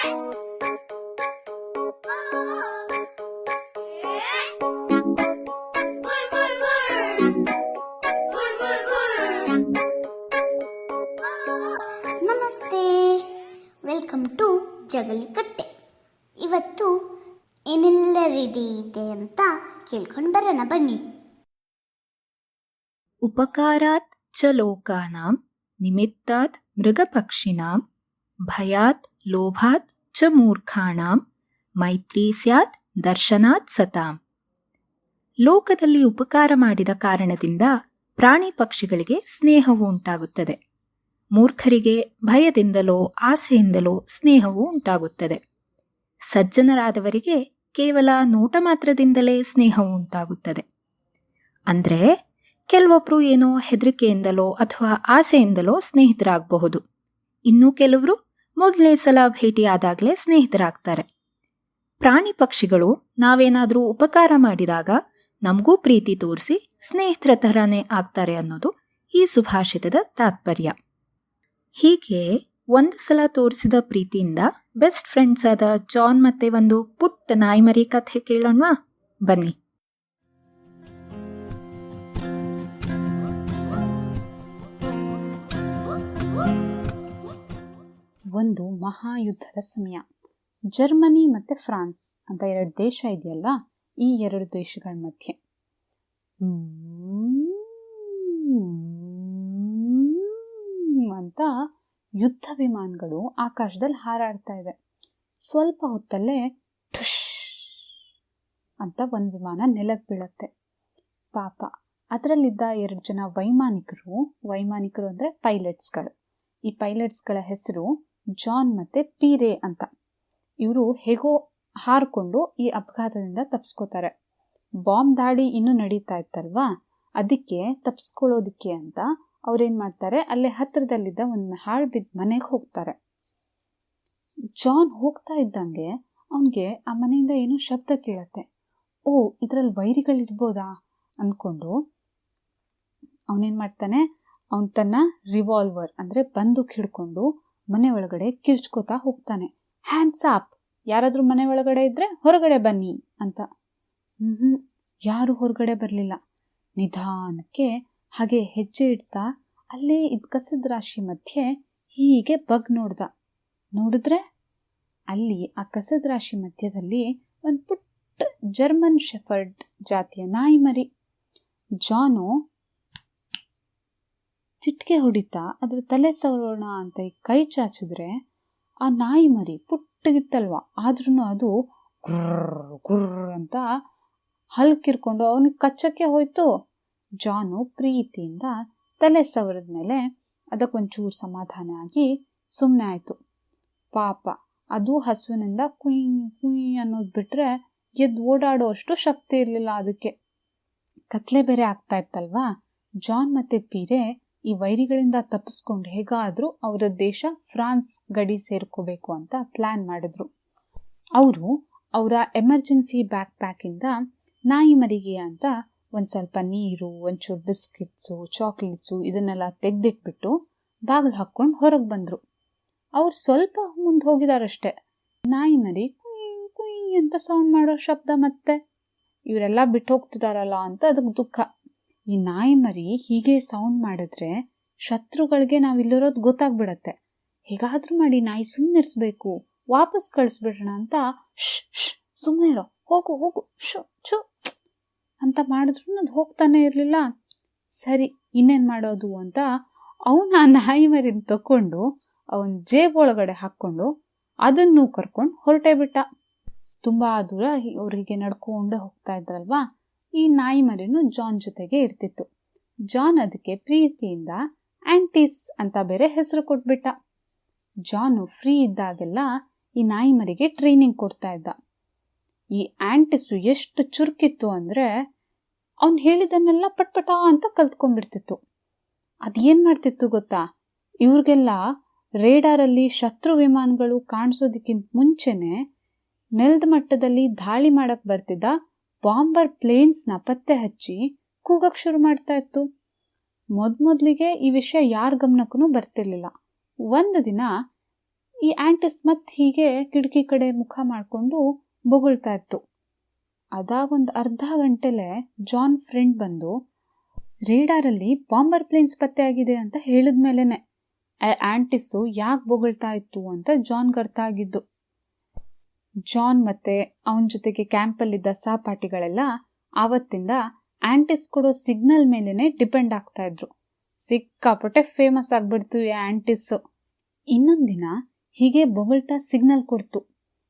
ನಮಸ್ತೆ. Welcome to Jagalikatte. ಇವತ್ತು ಏನೆಲ್ಲ ರೆಡಿ ಇದೆ ಅಂತ ಕೇಳ್ಕೊಂಡು ಬರೋಣ, ಬನ್ನಿ. ಉಪಕಾರಾತ್ ಚ ಲೋಕಾನಾಂ ನಿಮಿತ್ತಾತ್ ಮೃಗಪಕ್ಷಿಣಾಂ ಭಯಾತ್ ಲೋಭಾತ್ ಚ ಮೂರ್ಖಾಣಾಂ, ಮೈತ್ರಿ ಸ್ಯಾತ್, ದರ್ಶನಾತ್ ಸತಾಂ. ಲೋಕದಲ್ಲಿ ಉಪಕಾರ ಮಾಡಿದ ಕಾರಣದಿಂದ ಪ್ರಾಣಿ ಪಕ್ಷಿಗಳಿಗೆ ಸ್ನೇಹವು ಉಂಟಾಗುತ್ತದೆ. ಮೂರ್ಖರಿಗೆ ಭಯದಿಂದಲೋ, ಆಸೆಯಿಂದಲೋ ಸ್ನೇಹವು ಉಂಟಾಗುತ್ತದೆ. ಸಜ್ಜನರಾದವರಿಗೆ ಕೇವಲ ನೋಟ ಮಾತ್ರದಿಂದಲೇ ಸ್ನೇಹವು ಉಂಟಾಗುತ್ತದೆ. ಅಂದರೆ ಕೆಲವೊಬ್ಬರು ಏನೋ ಹೆದರಿಕೆಯಿಂದಲೋ ಅಥವಾ ಆಸೆಯಿಂದಲೋ ಸ್ನೇಹಿತರಾಗಬಹುದು. ಇನ್ನೂ ಕೆಲವರು ಮೊದಲನೇ ಸಲ ಭೇಟಿಯಾದಾಗಲೇ ಸ್ನೇಹಿತರಾಗ್ತಾರೆ. ಪ್ರಾಣಿ ಪಕ್ಷಿಗಳು ನಾವೇನಾದರೂ ಉಪಕಾರ ಮಾಡಿದಾಗ ನಮಗೂ ಪ್ರೀತಿ ತೋರಿಸಿ ಸ್ನೇಹಿತರ ಥರನೇ ಆಗ್ತಾರೆ ಅನ್ನೋದು ಈ ಸುಭಾಷಿತದ ತಾತ್ಪರ್ಯ. ಹೀಗೆ ಒಂದು ಸಲ ತೋರಿಸಿದ ಪ್ರೀತಿಯಿಂದ ಬೆಸ್ಟ್ ಫ್ರೆಂಡ್ಸ್ ಆದ ಜಾನ್ ಮತ್ತೆ ಒಂದು ಪುಟ್ಟ ನಾಯಿಮರಿ ಕಥೆ ಕೇಳೋಣ ಬನ್ನಿ. ಒಂದು ಮಹಾಯುದ್ಧದ ಸಮಯ. ಜರ್ಮನಿ ಮತ್ತು ಫ್ರಾನ್ಸ್ ಅಂತ ಎರಡು ದೇಶ ಇದೆಯಲ್ಲ, ಈ ಎರಡು ದೇಶಗಳ ಮಧ್ಯೆ. ಅಂತ ಯುದ್ಧ ವಿಮಾನಗಳು ಆಕಾಶದಲ್ಲಿ ಹಾರಾಡ್ತಾ ಇವೆ. ಸ್ವಲ್ಪ ಹೊತ್ತಲ್ಲೇ ಠುಷ್ ಅಂತ ಒಂದು ವಿಮಾನ ನೆಲಕ್ಕೆ ಬೀಳತ್ತೆ. ಪಾಪ, ಅದರಲ್ಲಿದ್ದ ಎರಡು ಜನ ವೈಮಾನಿಕರು ವೈಮಾನಿಕರು ಅಂದರೆ ಪೈಲಟ್ಸ್ಗಳು. ಈ ಪೈಲಟ್ಸ್ಗಳ ಹೆಸರು ಜಾನ್ ಮತ್ತು ಪೀರೆ ಅಂತ. ಇವರು ಹೇಗೋ ಹಾರಿಕೊಂಡು ಈ ಅಪಘಾತದಿಂದ ತಪ್ಸ್ಕೋತಾರೆ. ಬಾಂಬ್ ದಾಳಿ ಇನ್ನೂ ನಡೀತಾ ಇತ್ತಲ್ವಾ? ಅದಕ್ಕೆ ತಪ್ಸ್ಕೊಳ್ಳೋದಕ್ಕೆ ಅಂತ ಅವ್ರೇನು ಮಾಡ್ತಾರೆ? ಅಲ್ಲೇ ಹತ್ತಿರದಲ್ಲಿದ್ದ ಒಂದು ಹಾಳು ಬಿದ್ದ ಮನೆಗೆ ಹೋಗ್ತಾರೆ. ಜಾನ್ ಹೋಗ್ತಾ ಇದ್ದಂಗೆ ಅವನಿಗೆ ಆ ಮನೆಯಿಂದ ಏನೋ ಶಬ್ದ ಕೇಳತ್ತೆ. ಓ ಇದರಲ್ಲಿ ವೈರಿಗಳಿರ್ಬೋದಾ? ಅಂದ್ಕೊಂಡು ಅವನೇನ್ ಮಾಡ್ತಾನೆ, ಅವನು ತನ್ನ ರಿವಾಲ್ವರ್ ಅಂದ್ರೆ ಬಂದೂಕ್ ಹಿಡ್ಕೊಂಡು ಮನೆ ಒಳಗಡೆ ಕಿರ್ಚ್ಕೋತಾ ಹೋಗ್ತಾನೆ. ಹ್ಯಾಂಡ್ಸ್ ಆಪ್ ಯಾರಾದರೂ ಮನೆ ಒಳಗಡೆ ಇದ್ರೆ ಹೊರಗಡೆ ಬನ್ನಿ ಅಂತ. ಹ್ಞೂ ಯಾರು ಹೊರಗಡೆ ಬರಲಿಲ್ಲ. ನಿಧಾನಕ್ಕೆ ಹಾಗೆ ಹೆಜ್ಜೆ ಇಡ್ತಾ ಅಲ್ಲೇ ಇದು ಕಸದ ರಾಶಿ ಮಧ್ಯೆ ಹೀಗೆ ಬಗ್ ನೋಡ್ದ. ನೋಡಿದ್ರೆ ಅಲ್ಲಿ ಆ ಕಸದ ರಾಶಿ ಮಧ್ಯದಲ್ಲಿ ಒಂದು ಪುಟ್ಟ ಜರ್ಮನ್ ಶೆಫರ್ಡ್ ಜಾತಿಯ ನಾಯಿ ಮರಿ. ಜಾನು ಚಿಟ್ಕೆ ಹೊಡಿತಾ, ಅದ್ರ ತಲೆ ಸವರೋಣ ಅಂತ ಈ ಕೈ ಚಾಚಿದ್ರೆ ಆ ನಾಯಿ ಮರಿ ಪುಟ್ಟಗಿತ್ತಲ್ವ? ಆದ್ರೂ ಅದು ಗುರ್ರ್ ಗುರ್ರ್ ಅಂತ ಹಲ್ಕಿರ್ಕೊಂಡು ಅವನಿಗೆ ಕಚ್ಚಕ್ಕೆ ಹೋಯ್ತು. ಜಾನು ಪ್ರೀತಿಯಿಂದ ತಲೆ ಸವರದ ಮೇಲೆ ಅದಕ್ಕೊಂಚೂರು ಸಮಾಧಾನ ಆಗಿ ಸುಮ್ಮನೆ ಆಯಿತು. ಪಾಪ, ಅದು ಹಸುವಿನಿಂದ ಕುಯ್ ಕುಯ್ ಅನ್ನೋದು ಬಿಟ್ಟರೆ ಎದ್ದು ಓಡಾಡೋ ಅಷ್ಟು ಶಕ್ತಿ ಇರಲಿಲ್ಲ ಅದಕ್ಕೆ. ಕತ್ಲೆ ಬೇರೆ ಆಗ್ತಾ ಇತ್ತಲ್ವಾ? ಜಾನ್ ಮತ್ತು ಪೀರೆ ಈ ವೈರಿಗಳಿಂದ ತಪ್ಪಿಸ್ಕೊಂಡು ಹೇಗಾದರೂ ಅವರ ದೇಶ ಫ್ರಾನ್ಸ್ ಗಡಿ ಸೇರ್ಕೋಬೇಕು ಅಂತ ಪ್ಲ್ಯಾನ್ ಮಾಡಿದ್ರು. ಅವರು ಅವರ ಎಮರ್ಜೆನ್ಸಿ ಬ್ಯಾಕ್ ಪ್ಯಾಕಿಂದ ನಾಯಿ ಮರಿಗೆ ಅಂತ ಒಂದು ಸ್ವಲ್ಪ ನೀರು, ಒಂಚೂರು ಬಿಸ್ಕಿಟ್ಸು, ಚಾಕ್ಲೇಟ್ಸು ಇದನ್ನೆಲ್ಲ ತೆಗೆದಿಟ್ಬಿಟ್ಟು ಬಾಗಿಲು ಹಾಕ್ಕೊಂಡು ಹೊರಗೆ ಬಂದರು. ಅವ್ರು ಸ್ವಲ್ಪ ಮುಂದೆ ಹೋಗಿದಾರಷ್ಟೆ. ನಾಯಿ ಮರಿ ಕುಯ್ ಕುಯ್ ಅಂತ ಸೌಂಡ್ ಮಾಡೋ ಶಬ್ದ ಮತ್ತೆ. ಇವರೆಲ್ಲ ಬಿಟ್ಟು ಹೋಗ್ತಿದಾರಲ್ಲ ಅಂತ ಅದಕ್ಕೆ ದುಃಖ. ಈ ನಾಯಿ ಮರಿ ಹೀಗೆ ಸೌಂಡ್ ಮಾಡಿದ್ರೆ ಶತ್ರುಗಳಿಗೆ ನಾವಿಲ್ಲಿರೋದು ಗೊತ್ತಾಗ್ಬಿಡತ್ತೆ. ಹೇಗಾದ್ರೂ ಮಾಡಿ ನಾಯಿ ಸುಮ್ಮನಿರ್ಸ್ಬೇಕು ವಾಪಸ್ ಕಳಿಸ್ಬಿಡೋಣ ಅಂತ ಶ್ ಸುಮ್ಮನೆ ಇರೋ. ಹೋಗು ಹೋಗು ಶು ಶು ಅಂತ ಮಾಡಿದ್ರು ಅದು ಹೋಗ್ತಾನೆ ಇರಲಿಲ್ಲ. ಸರಿ, ಇನ್ನೇನು ಮಾಡೋದು ಅಂತ ಅವನ ಆ ನಾಯಿ ಮರಿನ ತಕೊಂಡು ಅವನ ಜೇಬ್ ಒಳಗಡೆ ಹಾಕ್ಕೊಂಡು ಅದನ್ನು ಕರ್ಕೊಂಡು ಹೊರಟೇ ಬಿಟ್ಟ. ತುಂಬ ದೂರ ಅವ್ರಿಗೆ ನಡ್ಕೊಂಡೇ ಹೋಗ್ತಾ ಇದ್ರಲ್ವಾ? ಈ ನಾಯಿ ಮರಿನು ಜಾನ್ ಜೊತೆಗೆ ಇರ್ತಿತ್ತು. ಜಾನ್ ಅದಕ್ಕೆ ಪ್ರೀತಿಯಿಂದ ಆಂಟೀಸ್ ಅಂತ ಬೇರೆ ಹೆಸರು ಕೊಟ್ಬಿಟ್ಟ. ಜಾನು ಫ್ರೀ ಇದ್ದಾಗೆಲ್ಲ ಈ ನಾಯಿ ಮರಿಗೆ ಟ್ರೈನಿಂಗ್ ಕೊಡ್ತಾ ಇದ್ದ. ಈ ಆಂಟಿಸು ಎಷ್ಟು ಚುರುಕಿತ್ತು ಅಂದರೆ ಅವ್ನು ಹೇಳಿದನ್ನೆಲ್ಲ ಪಟ್ಪಟ ಅಂತ ಕಲ್ತ್ಕೊಂಡ್ಬಿಡ್ತಿತ್ತು. ಅದೇನು ಮಾಡ್ತಿತ್ತು ಗೊತ್ತಾ? ಇವ್ರಿಗೆಲ್ಲ ರೇಡಾರಲ್ಲಿ ಶತ್ರು ವಿಮಾನಗಳು ಕಾಣಿಸೋದಕ್ಕಿಂತ ಮುಂಚೆನೆ ನೆಲದ ಮಟ್ಟದಲ್ಲಿ ದಾಳಿ ಮಾಡಕ್ಕೆ ಬರ್ತಿದ್ದ ಬಾಂಬರ್ ಪ್ಲೇನ್ಸ್ನ ಪತ್ತೆ ಹಚ್ಚಿ ಕೂಗಕ್ ಶುರು ಮಾಡ್ತಾ ಇತ್ತು. ಮೊದ್ಮೊದ್ಲಿಗೆ ಈ ವಿಷಯ ಯಾರ ಗಮನಕ್ಕೂ ಬರ್ತಿರ್ಲಿಲ್ಲ. ಒಂದು ದಿನ ಈ ಆಂಟಿಸ್ ಮತ್ತೆ ಹೀಗೆ ಕಿಟಕಿ ಕಡೆ ಮುಖ ಮಾಡಿಕೊಂಡು ಬೊಗಳ್ತಾ ಇತ್ತು. ಅದಾಗೊಂದು ಅರ್ಧ ಗಂಟೆಲೆ ಜಾನ್ ಫ್ರೆಂಡ್ ಬಂದು, ರೇಡಾರಲ್ಲಿ ಬಾಂಬರ್ ಪ್ಲೇನ್ಸ್ ಪತ್ತೆ ಆಗಿದೆ ಅಂತ ಹೇಳಿದ್ಮೇಲೆ ಆಂಟಿಸ್ಸು ಯಾಕೆ ಬೊಗಳ್ತಾ ಇತ್ತು? ಅಂತ ಜಾನ್ಗೆ ಅರ್ಥ ಆಗಿದ್ದು ಜಾನ್ ಮತ್ತೆ ಅವನ ಜೊತೆಗೆ ಕ್ಯಾಂಪಲ್ಲಿದ್ದ ಸಹಪಾಠಿಗಳೆಲ್ಲ ಆವತ್ತಿಂದ ಆಂಟಿಸ್ ಕೊಡೋ ಸಿಗ್ನಲ್ ಮೇಲೇನೆ ಡಿಪೆಂಡ್ ಆಗ್ತಾ ಇದ್ರು. ಸಿಕ್ಕಾಪಟ್ಟೆ ಫೇಮಸ್ ಆಗ್ಬಿಡ್ತು ಈ ಆಂಟಿಸ್. ಇನ್ನೊಂದಿನ ಹೀಗೆ ಬೊಗಳ್ತಾ ಸಿಗ್ನಲ್ ಕೊಡ್ತು.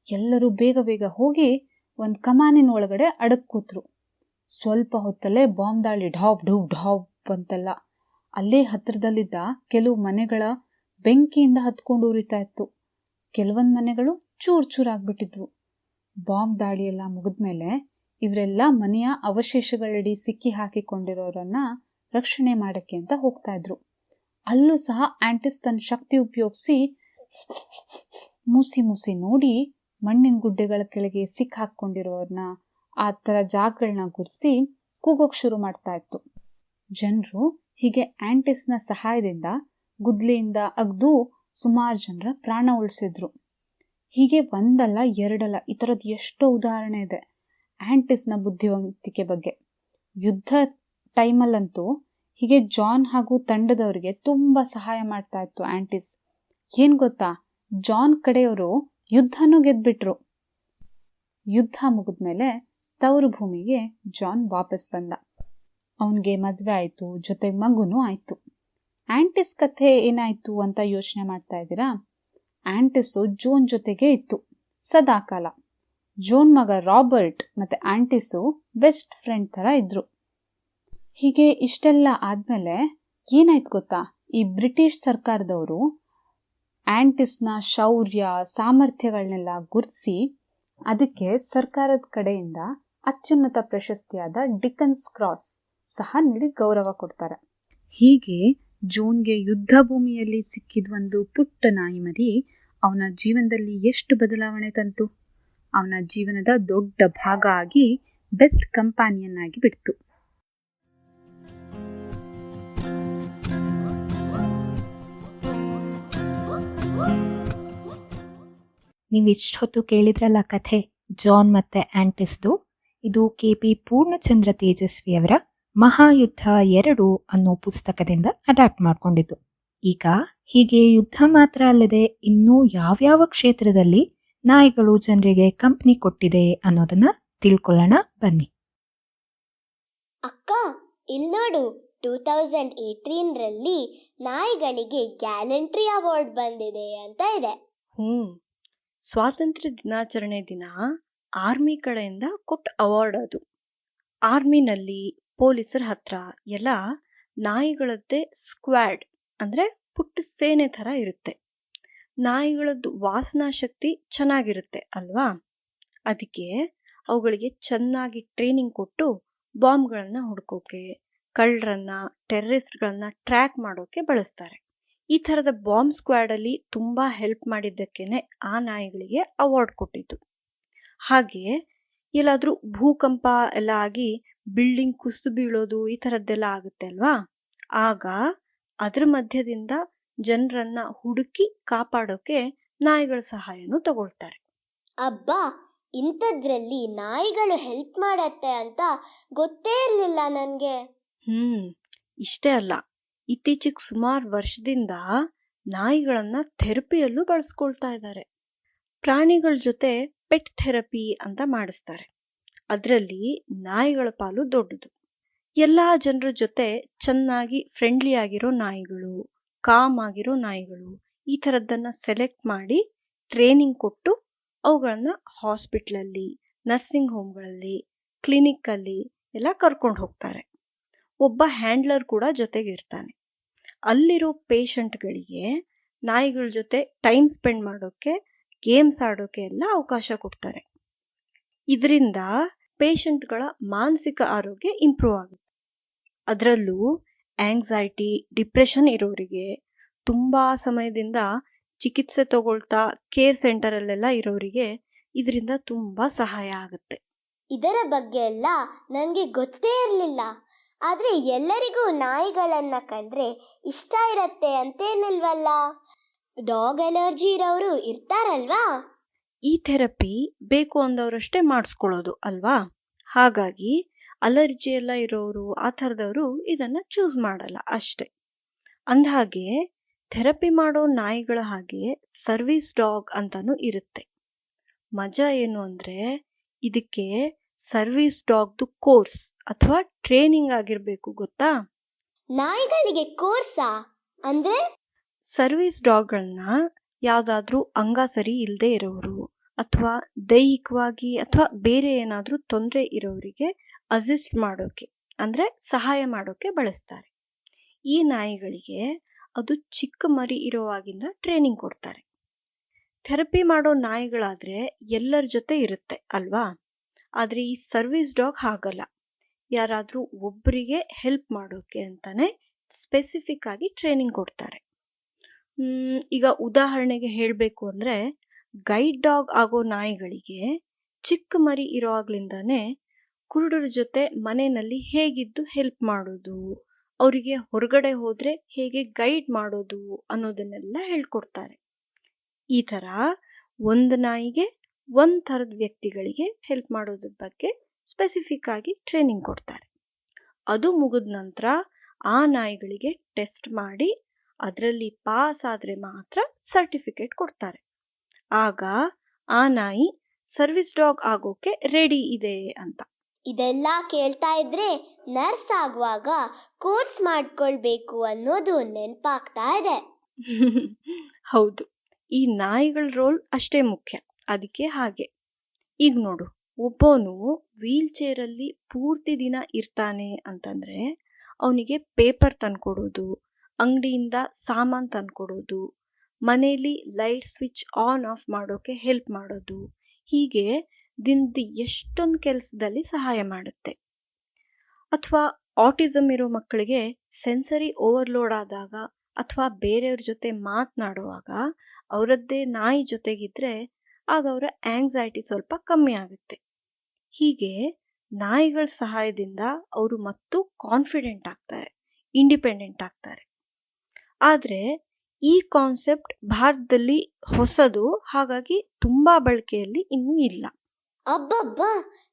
ಎಲ್ಲರೂ ಬೇಗ ಬೇಗ ಹೋಗಿ ಒಂದು ಕಮಾನಿನ ಒಳಗಡೆ ಅಡಕ್ ಕೂತ್ರು. ಸ್ವಲ್ಪ ಹೊತ್ತಲ್ಲೇ ಬಾಂಬ್ ದಾಳಿ ಢಾಬ್ ಢೂಬ್ ಢಾಬ್ ಅಂತೆಲ್ಲ ಅಲ್ಲೇ ಹತ್ರದಲ್ಲಿದ್ದ ಕೆಲವು ಮನೆಗಳ ಬೆಂಕಿಯಿಂದ ಹತ್ಕೊಂಡು ಉರಿತಾ ಇತ್ತು. ಕೆಲವೊಂದು ಮನೆಗಳು ಚೂರ್ ಚೂರಾಗ್ಬಿಟ್ಟಿದ್ವು ಬಾಂಬ್ ದಾಳಿಯೆಲ್ಲ ಮುಗಿದ್ಮೇಲೆ ಇವರೆಲ್ಲ ಮನೆಯ ಅವಶೇಷಗಳಡಿ ಸಿಕ್ಕಿ ಹಾಕಿಕೊಂಡಿರೋರನ್ನ ರಕ್ಷಣೆ ಮಾಡಕ್ಕೆ ಅಂತ ಹೋಗ್ತಾ ಇದ್ರು. ಅಲ್ಲೂ ಸಹ ಆಂಟಿಸ್ ತನ್ನ ಶಕ್ತಿ ಉಪಯೋಗಿಸಿ ಮುಸಿ ಮುಸಿ ನೋಡಿ ಮಣ್ಣಿನ ಗುಡ್ಡೆಗಳ ಕೆಳಗೆ ಸಿಕ್ಕಿ ಹಾಕೊಂಡಿರೋರ್ನ ಆ ಥರ ಜಾಗಗಳನ್ನ ಗುರ್ಸಿ ಕೂಗೋಕ್ ಶುರು ಮಾಡ್ತಾ ಇತ್ತು. ಜನರು ಹೀಗೆ ಆಂಟಿಸ್ನ ಸಹಾಯದಿಂದ ಗುದ್ಲಿಯಿಂದ ಅಗ್ದು ಸುಮಾರು ಜನರ ಪ್ರಾಣ ಉಳಿಸಿದ್ರು. ಹೀಗೆ ಒಂದಲ್ಲ, ಎರಡಲ್ಲ, ಈ ಥರದ್ದು ಎಷ್ಟೋ ಉದಾಹರಣೆ ಇದೆ. ಆಂಟಿಸ್ನ ಬುದ್ಧಿವಂತಿಕೆ ಬಗ್ಗೆ. ಯುದ್ಧ ಟೈಮಲ್ಲಂತೂ ಹೀಗೆ ಜಾನ್ ಹಾಗೂ ತಂಡದವರಿಗೆ ತುಂಬ ಸಹಾಯ ಮಾಡ್ತಾ ಇತ್ತು ಆಂಟಿಸ್. ಏನು ಗೊತ್ತಾ? ಜಾನ್ ಕಡೆಯವರು ಯುದ್ಧನೂ ಗೆದ್ಬಿಟ್ರು. ಯುದ್ಧ ಮುಗಿದ್ಮೇಲೆ ತವರು ಭೂಮಿಗೆ ಜಾನ್ ವಾಪಸ್ ಬಂದ. ಅವನಿಗೆ ಮದುವೆ ಆಯಿತು, ಜೊತೆಗೆ ಮಗುನೂ ಆಯ್ತು. ಆಂಟಿಸ್ ಕಥೆ ಏನಾಯ್ತು ಅಂತ ಯೋಚನೆ ಮಾಡ್ತಾ ಇದ್ದೀರಾ? ಆಂಟಿಸು ಜೋನ್ ಜೊತೆಗೆ ಇತ್ತು, ಸದಾಕಾಲ. ಜೋನ್ ಮಗ ರಾಬರ್ಟ್ ಮತ್ತೆ ಆಂಟಿಸು ಬೆಸ್ಟ್ ಫ್ರೆಂಡ್ ತರ ಇದ್ದರು ಹೀಗೆ ಇಷ್ಟೆಲ್ಲ ಆದಮೇಲೆ ಏನಾಯ್ತು ಗೊತ್ತಾ? ಈ ಬ್ರಿಟಿಷ್ ಸರ್ಕಾರದವರು ಆಂಟಿಸ್ನ ಶೌರ್ಯ ಸಾಮರ್ಥ್ಯಗಳನ್ನೆಲ್ಲ ಗುರುತಿಸಿ ಅದಕ್ಕೆ ಸರ್ಕಾರದ ಕಡೆಯಿಂದ ಅತ್ಯುನ್ನತ ಪ್ರಶಸ್ತಿಯಾದ ಡಿಕನ್ಸ್ ಕ್ರಾಸ್ ಸಹ ನೀಡಿ ಗೌರವ ಕೊಡ್ತಾರೆ. ಹೀಗೆ ಜೋನ್ಗೆ ಯುದ್ಧ ಭೂಮಿಯಲ್ಲಿ ಸಿಕ್ಕಿದ ಒಂದು ಪುಟ್ಟ ನಾಯಿ ಮರಿ ಅವನ ಜೀವನದಲ್ಲಿ ಎಷ್ಟು ಬದಲಾವಣೆ ತಂತು? ಅವನ ಜೀವನದ ದೊಡ್ಡ ಭಾಗ ಆಗಿ ಬೆಸ್ಟ್ ಕಂಪಾನಿಯನ್ ಆಗಿ ಬಿಡ್ತು. ನೀವು ಇಷ್ಟು ಹೊತ್ತು ಕೇಳಿದ್ರಲ್ಲ ಕಥೆ, ಜಾನ್ ಮತ್ತೆ ಆಂಟಿಸ್ದು. ಇದು ಕೆ ಪಿ ಪೂರ್ಣಚಂದ್ರ ತೇಜಸ್ವಿಯವರ ಮಹಾಯುದ್ಧ ಎರಡು ಅನ್ನೋ ಪುಸ್ತಕದಿಂದ ಅಡಾಪ್ಟ್ ಮಾಡ್ಕೊಂಡಿದ್ದು. ಈಗ ಹೀಗೆ ಯುದ್ಧ ಮಾತ್ರ ಅಲ್ಲದೆ ಇನ್ನೂ ಯಾವ್ಯಾವ ಕ್ಷೇತ್ರದಲ್ಲಿ ನಾಯಿಗಳು ಜನರಿಗೆ ಕಂಪ್ನಿ ಕೊಟ್ಟಿದೆ ಅನ್ನೋದನ್ನ ತಿಳ್ಕೊಳ್ಳೋಣ ಬನ್ನಿ. ಅಕ್ಕ ಇಲ್ ನೋಡು ಟೂ ತೌಸಂಡ್ ಏಯ್ಟೀನ್ರಲ್ಲಿ ನಾಯಿಗಳಿಗೆ ಗ್ಯಾಲೆಂಟ್ರಿ ಅವಾರ್ಡ್ ಬಂದಿದೆ ಅಂತ ಇದೆ. ಹ್ಮ್ ಸ್ವಾತಂತ್ರ್ಯ ದಿನಾಚರಣೆ ದಿನ ಆರ್ಮಿ ಕಡೆಯಿಂದ ಕೊಟ್ಟ ಅವಾರ್ಡ್ ಅದು. ಆರ್ಮಿನಲ್ಲಿ ಪೊಲೀಸರ ಹತ್ರ ಎಲ್ಲ ನಾಯಿಗಳದ್ದೇ ಸ್ಕ್ವಾಡ್ ಅಂದ್ರೆ ಪುಟ್ಟ ಸೇನೆ ತರ ಇರುತ್ತೆ. ನಾಯಿಗಳದ್ದು ವಾಸನಾ ಶಕ್ತಿ ಚೆನ್ನಾಗಿರುತ್ತೆ ಅಲ್ವಾ? ಅದಕ್ಕೆ ಅವುಗಳಿಗೆ ಚೆನ್ನಾಗಿ ಟ್ರೈನಿಂಗ್ ಕೊಟ್ಟು ಬಾಂಬ್ಗಳನ್ನ ಹುಡ್ಕೋಕೆ, ಕಳ್ಳರನ್ನ ಟೆರರಿಸ್ಟ್ಗಳನ್ನ ಟ್ರ್ಯಾಕ್ ಮಾಡೋಕೆ ಬಳಸ್ತಾರೆ. ಈ ಥರದ ಬಾಂಬ್ ಸ್ಕ್ವಾಡ್ ಅಲ್ಲಿ ತುಂಬಾ ಹೆಲ್ಪ್ ಮಾಡಿದ್ದಕ್ಕೇನೆ ಆ ನಾಯಿಗಳಿಗೆ ಅವಾರ್ಡ್ ಕೊಟ್ಟಿದ್ದು. ಹಾಗೆ ಎಲ್ಲಾದ್ರೂ ಭೂಕಂಪ ಎಲ್ಲ ಆಗಿ ಬಿಲ್ಡಿಂಗ್ ಕುಸಿದು ಬೀಳೋದು ಈ ಥರದ್ದೆಲ್ಲ ಆಗುತ್ತೆ ಅಲ್ವಾ? ಆಗ ಅದ್ರ ಮಧ್ಯದಿಂದ ಜನರನ್ನ ಹುಡುಕಿ ಕಾಪಾಡೋಕೆ ನಾಯಿಗಳ ಸಹಾಯನೂ ತಗೊಳ್ತಾರೆ. ಅಬ್ಬಾ! ಇಂಥದ್ರಲ್ಲಿ ನಾಯಿಗಳು ಹೆಲ್ಪ್ ಮಾಡತ್ತೆ ಅಂತ ಗೊತ್ತೇ ಇರಲಿಲ್ಲ ನನಗೆ. ಹ್ಮ್ ಇಷ್ಟೇ ಅಲ್ಲ. ಇತ್ತೀಚೆಗೆ ಸುಮಾರು ವರ್ಷದಿಂದ ನಾಯಿಗಳನ್ನ ಥೆರಪಿಯಲ್ಲೂ ಬಳಸ್ಕೊಳ್ತಾ ಇದ್ದಾರೆ ಪ್ರಾಣಿಗಳ ಜೊತೆ ಪೆಟ್ ಥೆರಪಿ ಅಂತ ಮಾಡಿಸ್ತಾರೆ. ಅದರಲ್ಲಿ ನಾಯಿಗಳ ಪಾಲು ದೊಡ್ಡದು. ಎಲ್ಲ ಜನರ ಜೊತೆ ಚೆನ್ನಾಗಿ ಫ್ರೆಂಡ್ಲಿ ಆಗಿರೋ ನಾಯಿಗಳು ಕಾಮ್ ಆಗಿರೋ ನಾಯಿಗಳು ಈ ಥರದ್ದನ್ನ ಸೆಲೆಕ್ಟ್ ಮಾಡಿ ಟ್ರೈನಿಂಗ್ ಕೊಟ್ಟು ಅವುಗಳನ್ನ ಹಾಸ್ಪಿಟ್ಲಲ್ಲಿ ನರ್ಸಿಂಗ್ ಹೋಮ್ಗಳಲ್ಲಿ ಕ್ಲಿನಿಕ್ ಅಲ್ಲಿ ಎಲ್ಲ ಕರ್ಕೊಂಡು ಹೋಗ್ತಾರೆ. ಒಬ್ಬ ಹ್ಯಾಂಡ್ಲರ್ ಕೂಡ ಜೊತೆಗಿರ್ತಾನೆ ಅಲ್ಲಿರೋ ಪೇಷಂಟ್ಗಳಿಗೆ ನಾಯಿಗಳ ಜೊತೆ ಟೈಮ್ ಸ್ಪೆಂಡ್ ಮಾಡೋಕೆ ಗೇಮ್ಸ್ ಆಡೋಕೆ ಎಲ್ಲ ಅವಕಾಶ ಕೊಡ್ತಾರೆ. ಇದರಿಂದ ಪೇಷಂಟ್ಗಳ ಮಾನಸಿಕ ಆರೋಗ್ಯ ಇಂಪ್ರೂವ್ ಆಗುತ್ತೆ. ಅದರಲ್ಲೂ ಆಂಗ್ಸೈಟಿ ಡಿಪ್ರೆಷನ್ ಇರೋರಿಗೆ ತುಂಬಾ ಸಮಯದಿಂದ ಚಿಕಿತ್ಸೆ ತಗೊಳ್ತಾ ಕೇರ್ ಸೆಂಟರ್ ಅಲ್ಲೆಲ್ಲ ಇರೋರಿಗೆ ಇದರಿಂದ ತುಂಬಾ ಸಹಾಯ ಆಗುತ್ತೆ. ಇದರ ಬಗ್ಗೆ ಎಲ್ಲ ನನಗೆ ಗೊತ್ತೇ ಇರಲಿಲ್ಲ. ಆದರೆ ಎಲ್ಲರಿಗೂ ನಾಯಿಗಳನ್ನು ಕಂಡ್ರೆ ಇಷ್ಟ ಇರತ್ತೆ ಅಂತೇನಿಲ್ವಲ್ಲ? ಡಾಗ್ ಅಲರ್ಜಿ ಇರೋರು ಇರ್ತಾರಲ್ವಾ? ಈ ಥೆರಪಿ ಬೇಕು ಅಂದವರಷ್ಟೇ ಮಾಡಿಸ್ಕೊಳ್ಳೋದು ಅಲ್ವಾ? ಹಾಗಾಗಿ ಅಲರ್ಜಿ ಎಲ್ಲ ಇರೋರು ಆ ಥರದವರು ಇದನ್ನ ಚೂಸ್ ಮಾಡಲ್ಲ ಅಷ್ಟೆ. ಅಂದಹಾಗೆ ಥೆರಪಿ ಮಾಡೋ ನಾಯಿಗಳ ಹಾಗೆ ಸರ್ವಿಸ್ ಡಾಗ್ ಅಂತಾನೂ ಇರುತ್ತೆ. ಮಜಾ ಏನು ಅಂದ್ರೆ ಇದಕ್ಕೆ ಸರ್ವಿಸ್ ಡಾಗ್ದು ಕೋರ್ಸ್ ಅಥವಾ ಟ್ರೈನಿಂಗ್ ಆಗಿರ್ಬೇಕು ಗೊತ್ತಾ? ನಾಯಿಗಳಿಗೆ ಕೋರ್ಸಾ ಅಂದ್ರೆ ಸರ್ವಿಸ್ ಡಾಗ್ಗಳನ್ನ ಯಾವುದಾದ್ರೂ ಅಂಗ ಸರಿ ಇಲ್ಲದೆ ಇರೋರು ಅಥವಾ ದೈಹಿಕವಾಗಿ ಅಥವಾ ಬೇರೆ ಏನಾದರೂ ತೊಂದರೆ ಇರೋರಿಗೆ ಅಸಿಸ್ಟ್ ಮಾಡೋಕೆ, ಅಂದ್ರೆ ಸಹಾಯ ಮಾಡೋಕೆ ಬಳಸ್ತಾರೆ. ಈ ನಾಯಿಗಳಿಗೆ ಅದು ಚಿಕ್ಕ ಮರಿ ಇರೋವಾಗಿಂದ ಟ್ರೈನಿಂಗ್ ಕೊಡ್ತಾರೆ. ಥೆರಪಿ ಮಾಡೋ ನಾಯಿಗಳಾದ್ರೆ ಎಲ್ಲರ ಜೊತೆ ಇರುತ್ತೆ ಅಲ್ವಾ? ಆದರೆ ಈ ಸರ್ವಿಸ್ ಡಾಗ್ ಹಾಗಲ್ಲ. ಯಾರಾದರೂ ಒಬ್ಬರಿಗೆ ಹೆಲ್ಪ್ ಮಾಡೋಕೆ ಅಂತಾನೆ ಸ್ಪೆಸಿಫಿಕ್ ಆಗಿ ಟ್ರೈನಿಂಗ್ ಕೊಡ್ತಾರೆ. ಈಗ ಉದಾಹರಣೆಗೆ ಹೇಳಬೇಕು ಅಂದರೆ, ಗೈಡ್ ಡಾಗ್ ಆಗೋ ನಾಯಿಗಳಿಗೆ ಚಿಕ್ಕ ಮರಿ ಇರೋವಾಗ್ಲಿಂದಾನೇ ಕುರುಡರ ಜೊತೆ ಮನೆಯಲ್ಲಿ ಹೇಗಿದ್ದು ಹೆಲ್ಪ್ ಮಾಡೋದು, ಅವರಿಗೆ ಹೊರಗಡೆ ಹೋದರೆ ಹೇಗೆ ಗೈಡ್ ಮಾಡೋದು ಅನ್ನೋದನ್ನೆಲ್ಲ ಹೇಳ್ಕೊಡ್ತಾರೆ. ಈ ಥರ ಒಂದು ನಾಯಿಗೆ ಒಂದು ಥರದ ವ್ಯಕ್ತಿಗಳಿಗೆ ಹೆಲ್ಪ್ ಮಾಡೋದ್ರ ಬಗ್ಗೆ ಸ್ಪೆಸಿಫಿಕ್ ಆಗಿ ಟ್ರೈನಿಂಗ್ ಕೊಡ್ತಾರೆ. ಅದು ಮುಗಿದ ನಂತರ ಆ ನಾಯಿಗಳಿಗೆ ಟೆಸ್ಟ್ ಮಾಡಿ ಅದರಲ್ಲಿ ಪಾಸ್ ಆದರೆ ಮಾತ್ರ ಸರ್ಟಿಫಿಕೇಟ್ ಕೊಡ್ತಾರೆ. ಆಗ ಆ ನಾಯಿ ಸರ್ವಿಸ್ ಡಾಗ್ ಆಗೋಕೆ ರೆಡಿ ಇದೆ ಅಂತ. ಇದೆಲ್ಲ ಕೇಳ್ತಾ ಇದ್ರೆ ನರ್ಸ್ ಆಗುವಾಗ ಕೋರ್ಸ್ ಮಾಡ್ಕೊಳ್ಬೇಕು ಅನ್ನೋದು ನೆನಪಾಗ್ತಾ ಇದೆ. ಹೌದು ಈ ನಾಯಿಗಳ ರೋಲ್ ಅಷ್ಟೇ ಮುಖ್ಯ ಅದಕ್ಕೆ ಹಾಗೆ. ಈಗ ನೋಡು ಒಬ್ಬನು ವೀಲ್ ಅಲ್ಲಿ ಪೂರ್ತಿ ದಿನ ಇರ್ತಾನೆ ಅಂತಂದ್ರೆ ಅವನಿಗೆ ಪೇಪರ್ ತಂದ್ಕೊಡೋದು ಅಂಗಡಿಯಿಂದ ಸಾಮಾನು ತಂದ್ಕೊಡೋದು ಮನೆಯಲ್ಲಿ ಲೈಟ್ ಸ್ವಿಚ್ ಆನ್ ಆಫ್ ಮಾಡೋಕೆ ಹೆಲ್ಪ್ ಮಾಡೋದು, ಹೀಗೆ ದಿನದ ಎಷ್ಟೊಂದು ಕೆಲಸದಲ್ಲಿ ಸಹಾಯ ಮಾಡುತ್ತೆ. ಅಥವಾ ಆಟಿಸಮ್ ಇರೋ ಮಕ್ಕಳಿಗೆ ಸೆನ್ಸರಿ ಓವರ್ಲೋಡ್ ಆದಾಗ ಅಥವಾ ಬೇರೆಯವ್ರ ಜೊತೆ ಮಾತನಾಡುವಾಗ ಅವರದ್ದೇ ನಾಯಿ ಜೊತೆಗಿದ್ರೆ ಆಗ ಅವರ ಆಂಗ್ಸೈಟಿ ಸ್ವಲ್ಪ ಕಮ್ಮಿ ಆಗುತ್ತೆ. ಹೀಗೆ ನಾಯಿಗಳ ಸಹಾಯದಿಂದ ಅವರು ಮತ್ತು ಕಾನ್ಫಿಡೆಂಟ್ ಆಗ್ತಾರೆ ಇಂಡಿಪೆಂಡೆಂಟ್ ಆಗ್ತಾರೆ. ಆದ್ರೆ ಈ ಕಾನ್ಸೆಪ್ಟ್ ಭಾರತದಲ್ಲಿ ಹೊಸದು ಹಾಗಾಗಿ ತುಂಬಾ ಬಳಕೆಯಲ್ಲಿ ಇನ್ನೂ ಇಲ್ಲ. ಅಬ್ಬಬ್ಬಾ!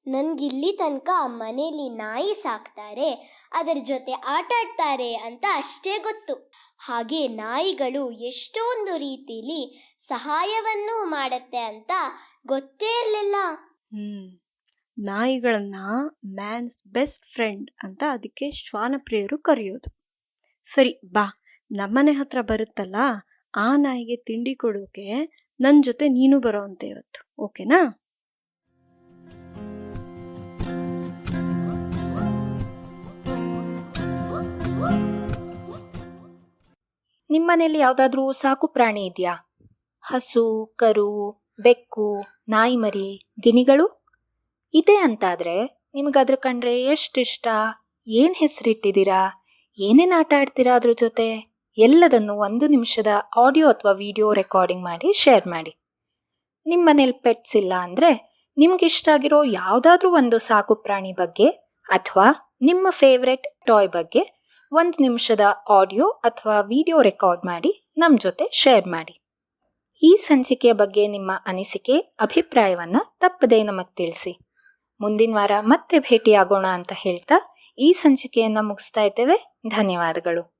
ನನಗಿಲ್ಲಿ ತನಕ ಮನೆಯಲ್ಲಿ ನಾಯಿ ಸಾಕ್ತಾರೆ ಅದರ ಜೊತೆ ಆಟ ಆಡ್ತಾರೆ ಅಂತ ಅಷ್ಟೇ ಗೊತ್ತು. ಹಾಗೆ ನಾಯಿಗಳು ಎಷ್ಟೊಂದು ರೀತಿಲಿ ಸಹಾಯವನ್ನು ಮಾಡತ್ತೆ ಅಂತ ಗೊತ್ತೇ ಇರಲಿಲ್ಲ. ಹ್ಮ್. ನಾಯಿಗಳನ್ನ ಮ್ಯಾನ್ಸ್ ಬೆಸ್ಟ್ ಫ್ರೆಂಡ್ ಅಂತ ಅದಕ್ಕೆ ಶ್ವಾನಪ್ರಿಯರು ಕರೆಯೋದು. ಸರಿ ಬಾ. ನಮ್ಮನೆ ಹತ್ರ ಬರುತ್ತಲ್ಲ, ಆ ನಾಯಿಗೆ ತಿಂಡಿ ಕೊಡೋಕೆ ನನ್ನ ಜೊತೆ ನೀನು ಬರೋವಂತೆ ಇವತ್ತು, ಓಕೆನಾ? ನಿಮ್ಮನೇಲಿ ಯಾವುದಾದ್ರೂ ಸಾಕು ಪ್ರಾಣಿ ಇದೆಯಾ? ಹಸು, ಕರು, ಬೆಕ್ಕು, ನಾಯಿ ಮರಿ, ಗಿಣಿಗಳು? ಇದೆ ಅಂತಾದ್ರೆ ನಿಮಗದ್ರ ಕಂಡ್ರೆ ಎಷ್ಟಿಷ್ಟ? ಏನು ಹೆಸರಿಟ್ಟಿದ್ದೀರಾ? ಏನೇನು ಆಟ ಆಡ್ತೀರಾ ಅದ್ರ ಜೊತೆ? ಎಲ್ಲದನ್ನು ಒಂದು ನಿಮಿಷದ ಆಡಿಯೋ ಅಥವಾ ವಿಡಿಯೋ ರೆಕಾರ್ಡಿಂಗ್ ಮಾಡಿ ಶೇರ್ ಮಾಡಿ. ನಿಮ್ಮ ಮನೇಲಿ ಪೆಟ್ಸ್ ಇಲ್ಲ ಅಂದರೆ ನಿಮ್ಗಿಷ್ಟ ಆಗಿರೋ ಯಾವುದಾದ್ರೂ ಒಂದು ಸಾಕು ಪ್ರಾಣಿ ಬಗ್ಗೆ ಅಥವಾ ನಿಮ್ಮ ಫೇವ್ರೆಟ್ ಟಾಯ್ ಬಗ್ಗೆ ಒಂದು ನಿಮಿಷದ ಆಡಿಯೋ ಅಥವಾ ವಿಡಿಯೋ ರೆಕಾರ್ಡ್ ಮಾಡಿ ನಮ್ಮ ಜೊತೆ ಶೇರ್ ಮಾಡಿ. ಈ ಸಂಚಿಕೆಯ ಬಗ್ಗೆ ನಿಮ್ಮ ಅನಿಸಿಕೆ, ಅಭಿಪ್ರಾಯವನ್ನು ತಪ್ಪದೇ ನಮಗೆ ತಿಳಿಸಿ. ಮುಂದಿನ ವಾರ ಮತ್ತೆ ಭೇಟಿಯಾಗೋಣ ಅಂತ ಹೇಳ್ತಾ ಈ ಸಂಚಿಕೆಯನ್ನು ಮುಗಿಸ್ತಾ ಇದ್ದೇವೆ. ಧನ್ಯವಾದಗಳು.